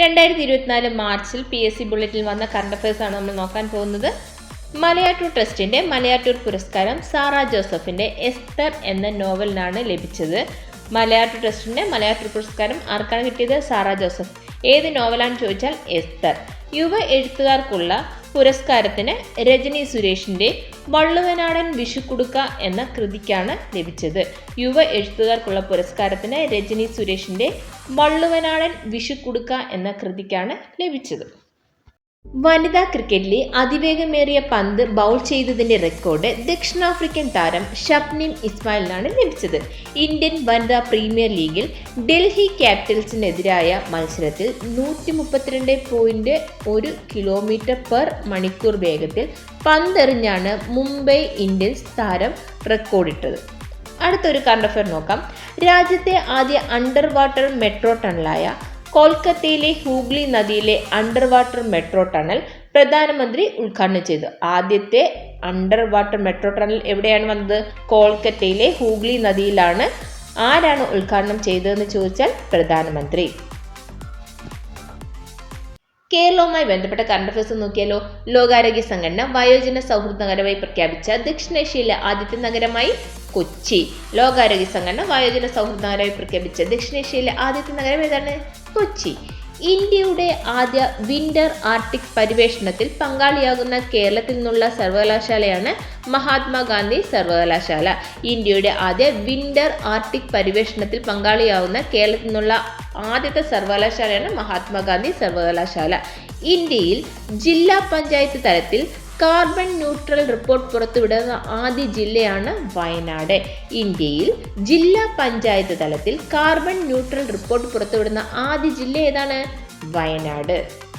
രണ്ടായിരത്തി ഇരുപത്തിനാല് മാർച്ചിൽ പി എസ് സി ബുള്ളറ്റിൽ വന്ന കറണ്ട് അഫയേഴ്സ് ആണ് നമ്മൾ നോക്കാൻ പോകുന്നത്. മലയാറ്റൂർ ട്രസ്റ്റിന്റെ മലയാറ്റൂർ പുരസ്കാരം സാറ ജോസഫിന്റെ എസ്തർ എന്ന നോവലിനാണ് ലഭിച്ചത്. മലയാറ്റൂർ ട്രസ്റ്റിന്റെ മലയാറ്റൂർ പുരസ്കാരം ആർക്കാണ് കിട്ടിയത്? സാറ ജോസഫ്. ഏത് നോവലാണെന്ന് ചോദിച്ചാൽ എസ്തർ. യുവ എഴുത്തുകാർക്കുള്ള പുരസ്കാരത്തിന് രജനി സുരേഷിന്റെ വള്ളുവനാടൻ വിഷുക്കുടുക്ക എന്ന കൃതിക്കാണ് ലഭിച്ചത്. യുവ എഴുത്തുകാർക്കുള്ള പുരസ്കാരത്തിന് രജനി സുരേഷിന്റെ വള്ളുവനാടൻ വിഷുക്കുടുക്ക എന്ന കൃതിക്കാണ് ലഭിച്ചത്. വനിതാ ക്രിക്കറ്റിലെ അതിവേഗമേറിയ പന്ത് ബൗൾ ചെയ്തതിന്റെ റെക്കോർഡ് ദക്ഷിണാഫ്രിക്കൻ താരം ഷബ്നിം ഇസ്മായിലിനാണ് ലഭിച്ചത്. ഇന്ത്യൻ വനിതാ പ്രീമിയർ ലീഗിൽ ഡൽഹി ക്യാപിറ്റൽസിനെതിരായ മത്സരത്തിൽ നൂറ്റി മുപ്പത്തിരണ്ട് പോയിന്റ് ഒരു കിലോമീറ്റർ പെർ മണിക്കൂർ വേഗത്തിൽ പന്തെറിഞ്ഞാണ് മുംബൈ ഇന്ത്യൻസ് താരം റെക്കോർഡിട്ടത്. അടുത്തൊരു കറണ്ട് അഫയർ നോക്കാം. രാജ്യത്തെ ആദ്യ അണ്ടർ വാട്ടർ മെട്രോ ടണലായ കൊൽക്കത്തയിലെ ഹൂഗ്ലി നദിയിലെ അണ്ടർ വാട്ടർ മെട്രോ ടണൽ പ്രധാനമന്ത്രി ഉദ്ഘാടനം ചെയ്തു. ആദ്യത്തെ അണ്ടർ വാട്ടർ മെട്രോ ടണൽ എവിടെയാണ് വന്നത്? കൊൽക്കത്തയിലെ ഹൂഗ്ലി നദിയിലാണ്. ആരാണ് ഉദ്ഘാടനം ചെയ്തതെന്ന് ചോദിച്ചാൽ പ്രധാനമന്ത്രി. കേരളവുമായി ബന്ധപ്പെട്ട കറണ്ട് അഫയേഴ്സ് നോക്കിയാലോ ലോകാരോഗ്യ സംഘടന വയോജന സൗഹൃദ നഗരമായി പ്രഖ്യാപിച്ച ദക്ഷിണേഷ്യയിലെ ആദ്യത്തെ നഗരമായി കൊച്ചി. ലോകാരോഗ്യ സംഘടന വയോജന സൗഹൃദ നഗരമായി പ്രഖ്യാപിച്ച ദക്ഷിണേഷ്യയിലെ ആദ്യത്തെ നഗരം ഏതാണ്? കൊച്ചി. ഇന്ത്യയുടെ ആദ്യ വിന്റർ ആർട്ടിക് പര്യവേഷണത്തിൽ പങ്കാളിയാകുന്ന കേരളത്തിൽ നിന്നുള്ള സർവകലാശാലയാണ് മഹാത്മാഗാന്ധി സർവകലാശാല. ഇന്ത്യയുടെ ആദ്യ വിന്റർ ആർട്ടിക് പര്യവേഷണത്തിൽ പങ്കാളിയാവുന്ന കേരളത്തിൽ നിന്നുള്ള ആദ്യത്തെ സർവകലാശാലയാണ് മഹാത്മാഗാന്ധി സർവകലാശാല. ഇന്ത്യയിൽ ജില്ലാ പഞ്ചായത്ത് തലത്തിൽ കാർബൺ ന്യൂട്രൽ റിപ്പോർട്ട് പുറത്തുവിടുന്ന ആദ്യ ജില്ലയാണ് വയനാട്. ഇന്ത്യയിൽ ജില്ലാ പഞ്ചായത്ത് തലത്തിൽ കാർബൺ ന്യൂട്രൽ റിപ്പോർട്ട് പുറത്തുവിടുന്ന ആദ്യ ജില്ല ഏതാണ്? വയനാട്.